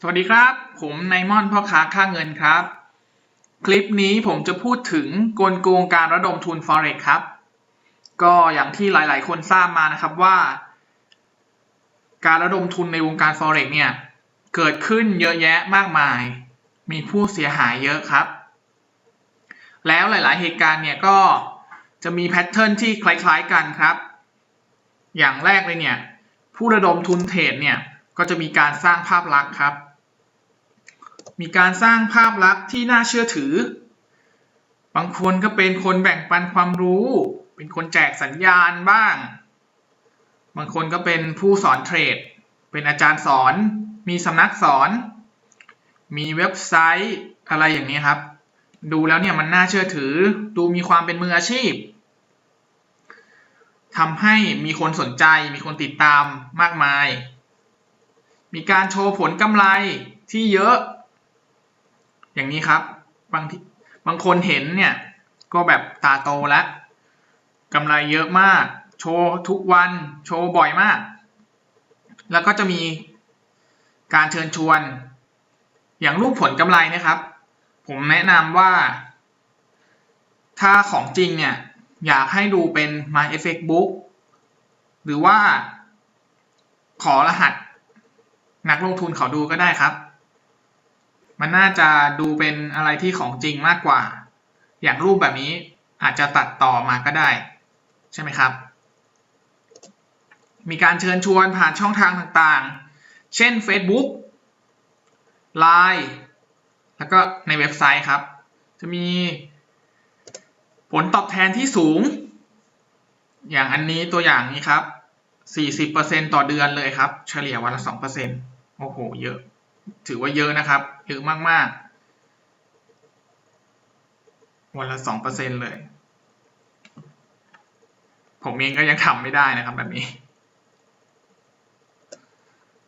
สวัสดีครับ ผมไนมอนพ่อค้าค่าเงินครับ คลิปนี้ผมจะพูดถึงกลโกงการระดมทุน Forex ครับ ก็อย่างที่หลาย ๆ คนทราบมานะครับว่า การระดมทุนในวงการ Forex เนี่ย เกิดขึ้นเยอะแยะมากมาย มีผู้เสียหายเยอะครับ แล้วหลาย ๆ เหตุการณ์เนี่ยก็จะมีแพทเทิร์นที่คล้าย ๆ กันครับ อย่างแรกเลยเนี่ย ผู้ระดมทุนเทรดเนี่ยก็จะมีการสร้างภาพลักษณ์ครับ มีการสร้างภาพลักษณ์ที่น่าเชื่อถือ บางคนก็เป็นคนแบ่งปันความรู้ เป็นคนแจกสัญญาณบ้าง บางคนก็เป็นผู้สอนเทรด เป็นอาจารย์สอน มีสำนักสอน มีเว็บไซต์อะไรอย่างนี้ครับ ดูแล้วเนี่ยมันน่าเชื่อถือ ดูมีความเป็นมืออาชีพทำให้มีคนสนใจ มีคนติดตามมากมาย มีการโชว์ผลกำไรที่เยอะ อย่างนี้ครับบางทีบางคนเห็นเนี่ยก็แบบตาโตแล้วกำไรเยอะมาก โชว์ทุกวันโชว์บ่อยมาก แล้วก็จะมีการเชิญชวน อย่างรูปผลกำไรนะครับ ผมแนะนำว่า ถ้าของจริงเนี่ยอยากให้ดูเป็น My Effect Book หรือว่าขอรหัส นักลงทุนเขาดูก็ได้ครับ มันน่าจะดูเป็นอะไรที่ของจริงมากกว่า อย่างรูปแบบนี้อาจจะตัดต่อมาก็ได้ ใช่ไหมครับ มีการเชิญชวนผ่านช่องทางต่างๆ เช่น Facebook Line แล้วก็ในเว็บไซต์ครับ จะมีผลตอบแทนที่สูง อย่างอันนี้ตัวอย่างนี้ครับ 40%ต่อเดือนเลยครับ เฉลี่ยวันละ 2%โอ้โห เยอะ ถือว่าเยอะนะครับเยอะมากๆ วันละ2%เลย ผมเองก็ยังทำไม่ได้นะครับแบบนี้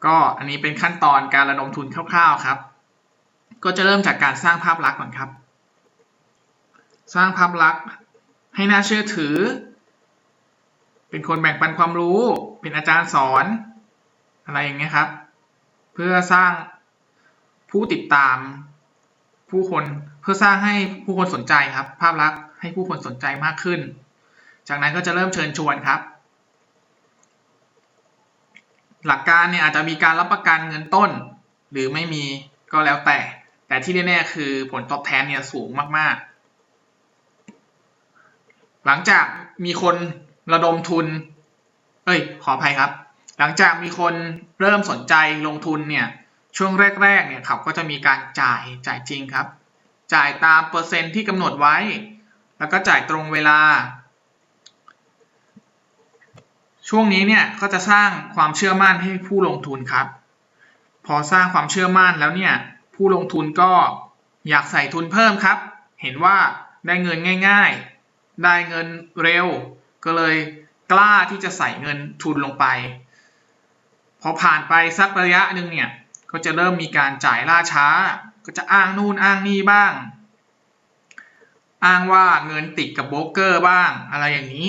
ก็อันนี้เป็นขั้นตอนการระดมทุนคร่าวๆครับ ก็จะเริ่มจากการสร้างภาพลักษณ์ก่อนครับ สร้างภาพลักษณ์ให้น่าเชื่อถือ เป็นคนแบ่งปันความรู้ เป็นอาจารย์สอน อะไรอย่างเงี้ยครับ เพื่อสร้าง ผู้ติดตามผู้คนเพื่อสร้างให้ผู้คนสนใจครับ ภาพลักษณ์ให้ผู้คนสนใจมากขึ้น จากนั้นก็จะเริ่มเชิญชวนครับ หลักการเนี่ยอาจจะมีการรับประกันเงินต้น หรือไม่มีก็แล้วแต่ แต่ที่แน่ๆคือผลตอบแทนเนี่ยสูงมากๆ หลังจากมีคนระดมทุน เอ้ย ขออภัยครับ หลังจากมีคนเริ่มสนใจลงทุนเนี่ย ช่วงแรกๆเนี่ยเขาก็จะมีการจ่ายจ่ายจริงครับ จ่ายตามเปอร์เซ็นต์ที่กำหนดไว้ แล้วก็จ่ายตรงเวลา ช่วงนี้เนี่ยก็จะสร้างความเชื่อมั่นให้ผู้ลงทุนครับ พอสร้างความเชื่อมั่นแล้วเนี่ยผู้ลงทุนก็อยากใส่ทุนเพิ่มครับ เห็นว่าได้เงินง่ายๆ ได้เงินเร็ว ก็เลยกล้าที่จะใส่เงินทุนลงไป พอผ่านไปสักระยะหนึ่งเนี่ย ก็จะเริ่มมีการจ่ายล่าช้า ก็จะอ้างนู่นอ้างนี่บ้าง อ้างว่าเงินติดกับโบรกเกอร์บ้างอะไรอย่างนี้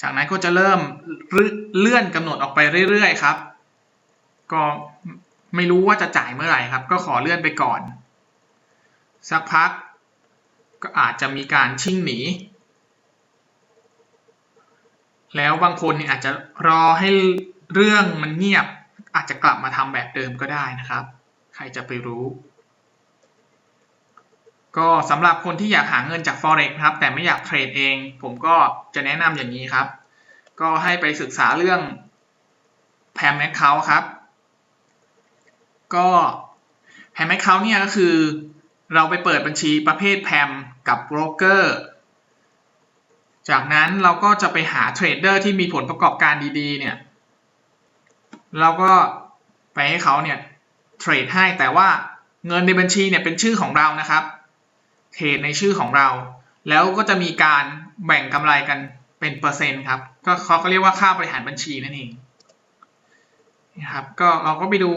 จากนั้นก็จะเริ่มเลื่อนกำหนดออกไปเรื่อยๆครับ ก็ไม่รู้ว่าจะจ่ายเมื่อไหร่ครับ ก็ขอเลื่อนไปก่อน สักพักก็อาจจะมีการชิ่งหนี แล้วบางคนเนี่ยอาจจะรอให้เรื่องมันเงียบ อาจจะกลับมาทำแบบเดิมก็ได้นะครับ ใครจะไปรู้ ก็สำหรับคนที่อยากหาเงินจาก Forex ครับ แต่ไม่อยากเทรดเอง ผมก็จะแนะนำอย่างนี้ครับ ก็ให้ไปศึกษาเรื่อง Pam Account ครับ ก็แพมแมคเคาเนี่ยก็คือเราไปเปิดบัญชีประเภทแพมกับโบรกเกอร์ จากนั้นเราก็จะไปหาเทรดเดอร์ที่มีผลประกอบการดีๆเนี่ย เราก็ไปให้เขาเนี่ยเทรดให้แต่ว่าเงินในบัญชีเนี่ยเป็นชื่อของเรานะครับ เทรดในชื่อของเรา แล้วก็จะมีการแบ่งกำไรกันเป็นเปอร์เซ็นต์ครับก็เขาก็เรียกว่าค่าบริหารบัญชีนั่นเองนะครับก็เราก็ไปดู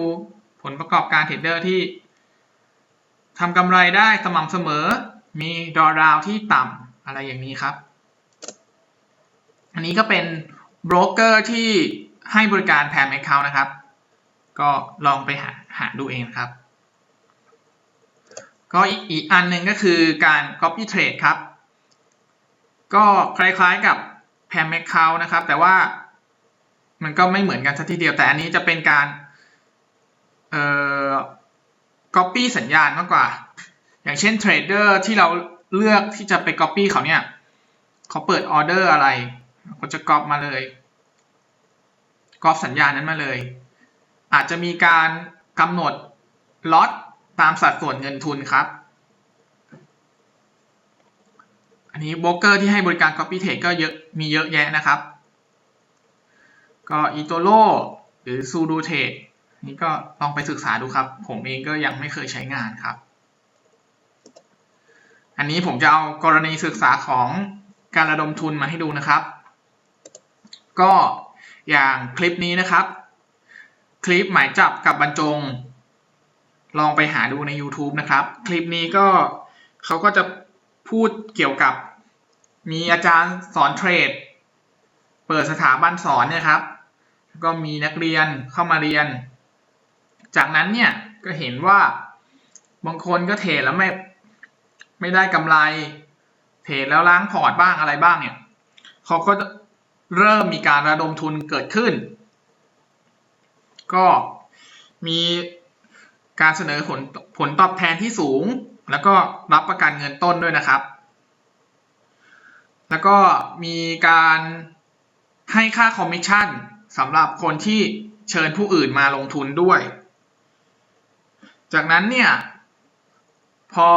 ผลประกอบการเทรดเดอร์ที่ทำกำไรได้สม่ำเสมอ มีดอราวที่ต่ำอะไรอย่างนี้ครับ อันนี้ก็เป็นโบรกเกอร์ที่ ให้บริการแพมแอคเคาท์นะครับ ก็ลองไปหาหาดูเองนะครับ ก็อีกอันหนึ่งก็คือการ copy trade ครับ ก็คล้ายๆกับ p a m a c o u n t นะครับ แต่ว่ามันก็ไม่เหมือนกันสัทีเดียวแต่อันนี้จะเป็นการเอ่อ copy สัญญาณมากกว่า อย่างเช่นเทรดเดอร์ที่เราเลือกที่จะไป copy เขาเนี่ยเขาเปิดออเดอร์อะไรก็จะ copy มาเลย copy สัญญานั้นมาเลย อาจจะมีการกำหนดล็อตตามสัดส่วนเงินทุนครับ อันนี้โบรกเกอร์ที่ให้บริการ copy trade ก็เยอะมีเยอะแยะนะครับ ก็อีโตโ o หรือซูดูเทรดนี่ก็ลองไปศึกษาดูครับ ผมเองก็ยังไม่เคยใช้งานครับ อันนี้ผมจะเอากรณีศึกษาของการระดมทุนมาให้ดูนะครับ ก็ อย่างคลิปนี้นะครับ คลิปหมายจับกับบรรจง ลองไปหาดูใน YouTube นะครับ คลิปนี้ก็เขาก็จะพูดเกี่ยวกับ มีอาจารย์สอนเทรด เปิดสถาบันสอนเนี่ยครับ ก็มีนักเรียนเข้ามาเรียน จากนั้นเนี่ยก็เห็นว่าบางคนก็เทรดแล้วไม่ไม่ได้กำไร เทรดแล้วล้างพอร์ตบ้างอะไรบ้างเนี่ยเขาก็ เริ่มมีการระดมทุนเกิดขึ้น ก็มีการเสนอผลผลตอบแทนที่สูง แล้วก็รับประกันเงินต้นด้วยนะครับ แล้วก็มีการให้ค่าคอมมิชชั่นสำหรับคนที่เชิญผู้อื่นมาลงทุนด้วย จากนั้นเนี่ย พอ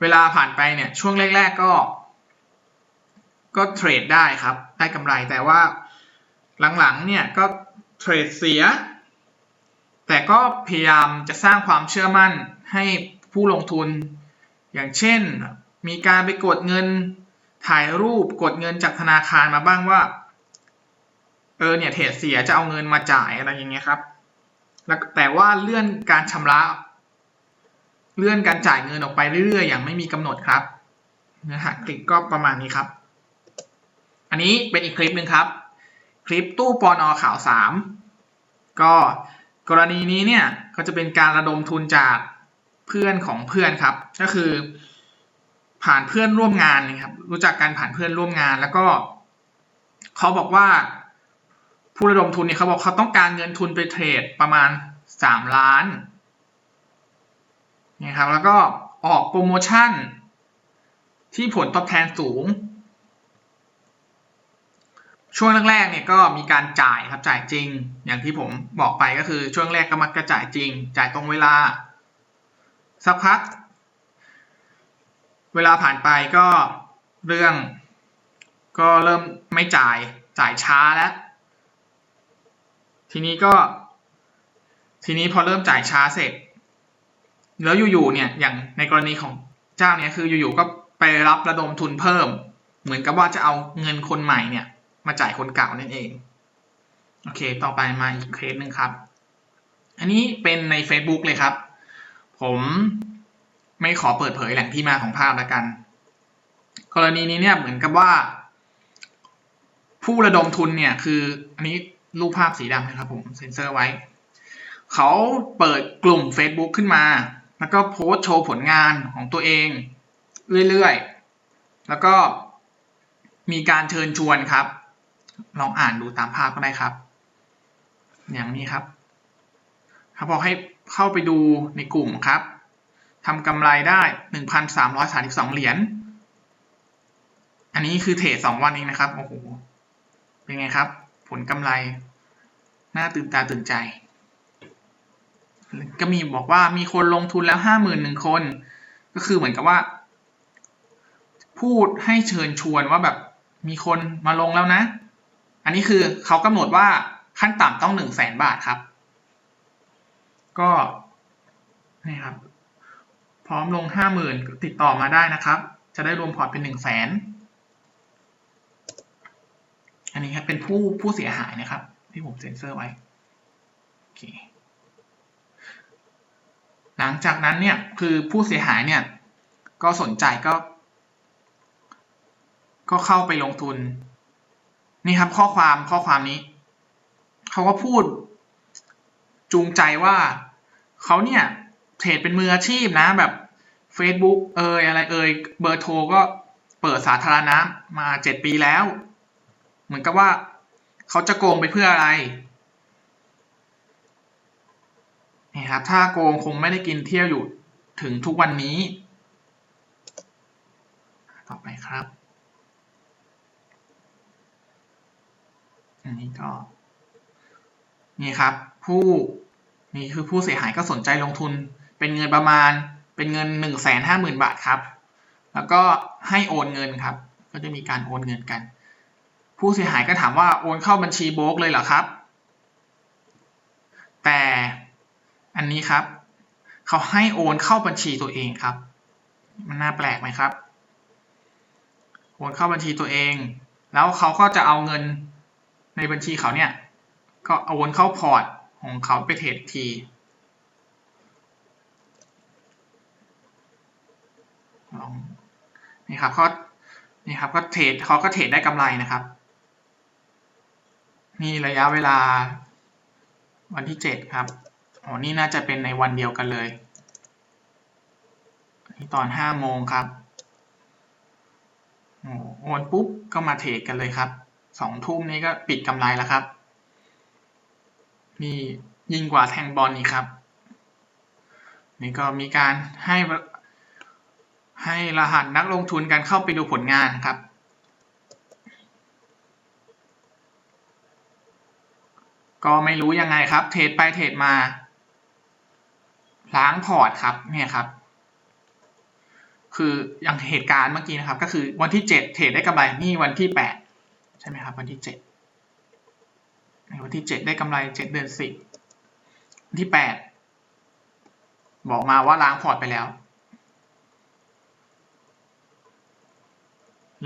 เวลาผ่านไปเนี่ยช่วงแรก ๆ ก็ ก็เทรดได้ครับได้กำไรแต่ว่าหลังๆเนี่ยก็เทรดเสีย แต่ก็พยายามจะสร้างความเชื่อมั่นให้ผู้ลงทุน อย่างเช่น มีการไปกดเงินถ่ายรูปกดเงินจากธนาคารมาบ้างว่าเออเนี่ยเทรดเสียจะเอาเงินมาจ่ายอะไรอย่างเงี้ยครับแล้วแต่ว่าเลื่อนการชำระ เลื่อนการจ่ายเงินออกไปเรื่อยๆ อย่างไม่มีกำหนดครับเนื้อหาคลิปก็ประมาณนี้ครับ อันนี้เป็นอีกคลิปหนึ่งครับ คลิปตู้ปอนอข่าวสามก็กรณีนี้เนี่ยก็จะเป็นการระดมทุนจากเพื่อนของเพื่อนครับ ก็คือ ผ่านเพื่อนร่วมงานนะครับ รู้จักกันผ่านเพื่อนร่วมงาน แล้วก็เขาบอกว่า ผู้ระดมทุนเนี่ยเขาบอกเขาต้องการเงินทุนไปเทรดประมาณสามล้านนี่ครับแล้วก็ออกโปรโมชั่นที่ผลตอบแทนสูง ช่วงแรกๆเนี่ยก็มีการจ่ายครับจ่ายจริง อย่างที่ผมบอกไปก็คือช่วงแรกก็มักจะจ่ายจริง จ่ายตรงเวลา สักพัก เวลาผ่านไปก็เรื่อง ก็เริ่มไม่จ่ายจ่ายช้าแล้ว ทีนี้ก็ ทีนี้พอเริ่มจ่ายช้าเสร็จ แล้วอยู่ๆเนี่ยอย่างในกรณีของเจ้าเนี่ยคืออยู่ๆก็ไปรับระดมทุนเพิ่ม เหมือนกับว่าจะเอาเงินคนใหม่เนี่ย มาจ่ายคนเก่านั่นเอง โอเค ต่อไปมาอีกเคสหนึ่งครับ อันนี้เป็นใน Facebook เลยครับ ผมไม่ขอเปิดเผยแหล่งที่มาของภาพแล้วกัน กรณีนี้เนี่ยเหมือนกับว่า ผู้ระดมทุนเนี่ยคืออันนี้รูปภาพสีดำนะครับผมเซ็นเซอร์ไว้ เขาเปิดกลุ่ม Facebook ขึ้นมา แล้วก็โพสต์โชว์ผลงานของตัวเอง เรื่อยๆ แล้วก็มีการเชิญชวนครับ ลองอ่านดูตามภาพก็ได้ครับ อย่างนี้ครับเขาบอกให้เข้าไปดูในกลุ่มครับทำกำไรได้ 1,332 เหรียญ อันนี้คือเทรด2วันเองนะครับ โอ้โห เป็นไงครับ ผลกำไร น่าตื่นตาตื่นใจ ก็มีบอกว่ามีคนลงทุนแล้ว 51,000 คน ก็คือเหมือนกับว่า พูดให้เชิญชวนว่าแบบมีคนมาลงแล้วนะ อันนี้คือเขากำหนดว่าขั้นต่ำต้อง1 0 0 0 0แสนบาทครับ ก็นี่ครับ พร้อมลงห้าหมื่นติดต่อมาได้นะครับ จะได้รวมพอร์ตเป็นหนึ่งแสนอันนี้ครับเป็นผู้ผู้เสียหายนะครับ ที่ผมเซ็นเซอร์ไว้โอเคหลังจากนั้นเนี่ยคือผู้เสียหายเนี่ย ก็สนใจก็ ก็เข้าไปลงทุน นี่ครับข้อความข้อความนี้ เขาก็พูด จูงใจว่าเขาเนี่ยเทรดเป็นมืออาชีพนะแบบ Facebook เอยอะไรเอยเบอร์โทรก็เปิดสาธารณะมาเจ็ดปีแล้ว เหมือนกับว่าเขาจะโกงไปเพื่ออะไรนี่ครับถ้าโกงคงไม่ได้กินเที่ยวอยู่ถึงทุกวันนี้ ต่อไปครับ อันนี้ก็นี่ครับผู้นี่คือผู้เสียหายก็สนใจลงทุน เป็นเงินประมาณเป็นเงินหนึ่งแสนห้าหมื่นบาทครับ แล้วก็ให้โอนเงินครับ ก็จะมีการโอนเงินกัน ผู้เสียหายก็ถามว่าโอนเข้าบัญชีโบกเลยเหรอครับ แต่อันนี้ครับเขาให้โอนเข้าบัญชีตัวเองครับ มันน่าแปลกไหมครับ โอนเข้าบัญชีตัวเอง แล้วเขาก็จะเอาเงิน ในบัญชีเขาเนี่ย ก็โอนเข้าพอร์ตของเขาไปเทรดทีลองนี่ครับเขานี่ครับก็เทรดเขาก็เทรดได้กำไรนะครับ นี่ระยะเวลาวันที่เจ็ดครับอ๋อนี่น่าจะเป็นในวันเดียวกันเลยนี่ตอนห้าโมงครับโอ้โอนปุ๊บก็มาเทรดกันเลยครับ สองทุ่มนี้ก็ปิดกำไรแล้วครับ นี่ยิ่งกว่าแทงบอลนี่ครับ นี่ก็มีการให้ให้รหัสนักลงทุนกันเข้าไปดูผลงานครับ ก็ไม่รู้ยังไงครับ เทรดไปเทรดมา ล้างพอร์ตครับเนี่ยครับ คืออย่างเหตุการณ์เมื่อกี้นะครับ ก็คือวันที่เจ็ดเทรดได้กำไรนี่วันที่แปด ช่ไหมครับวันที่เจ็ดในวันที่เจ็ดได้กำไรเจ็ดเดือนสิบวันที่แปดบอกมาว่าล้างพอร์ตไปแล้ว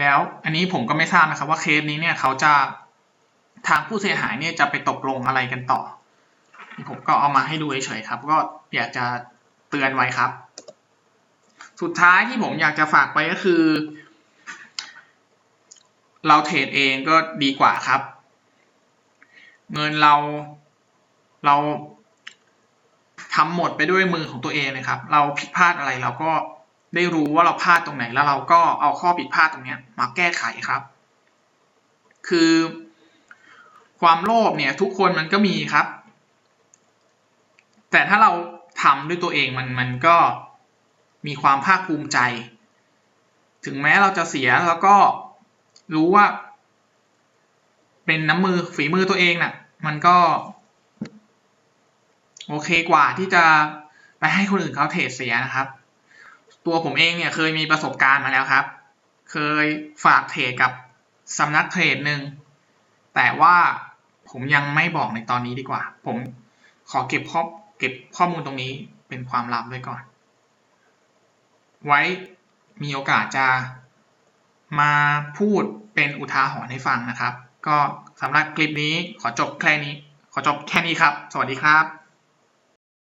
แล้วอันนี้ผมก็ไม่ทราบนะครับว่าเคสนี้เนี่ยเขาจะทางผู้เสียหายเนี่ยจะไปตกลงอะไรกันต่อ ผมก็เอามาให้ดูเฉยๆครับ ก็อยากจะเตือนไว้ครับ สุดท้ายที่ผมอยากจะฝากไปก็คือ เราเทรดเองก็ดีกว่าครับ เงินเราเราทำหมดไปด้วยมือของตัวเองเลยครับ เราผิดพลาดอะไรเราก็ได้รู้ว่าเราพลาดตรงไหนแล้วเราก็เอาข้อผิดพลาดตรงนี้มาแก้ไขครับ คือความโลภเนี่ยทุกคนมันก็มีครับ แต่ถ้าเราทำด้วยตัวเองมันมันก็มีความภาคภูมิใจ ถึงแม้เราจะเสียแล้วก็ รู้ว่า เป็นน้ำมือฝีมือตัวเองน่ะ มันก็ โอเคกว่าที่จะไปให้คนอื่นเขาเทรดเสียนะครับ ตัวผมเองเนี่ยเคยมีประสบการณ์มาแล้วครับ เคยฝากเทรดกับสำนักเทรดหนึ่งแต่ว่าผมยังไม่บอกในตอนนี้ดีกว่า ผมขอเก็บข้อเก็บข้อมูลตรงนี้เป็นความลับไว้ก่อน ไว้มีโอกาสจะ มาพูดเป็นอุทาหรณ์ให้ฟังนะครับ ก็สำหรับคลิปนี้ขอจบแค่นี้ ขอจบแค่นี้ครับ สวัสดีครับ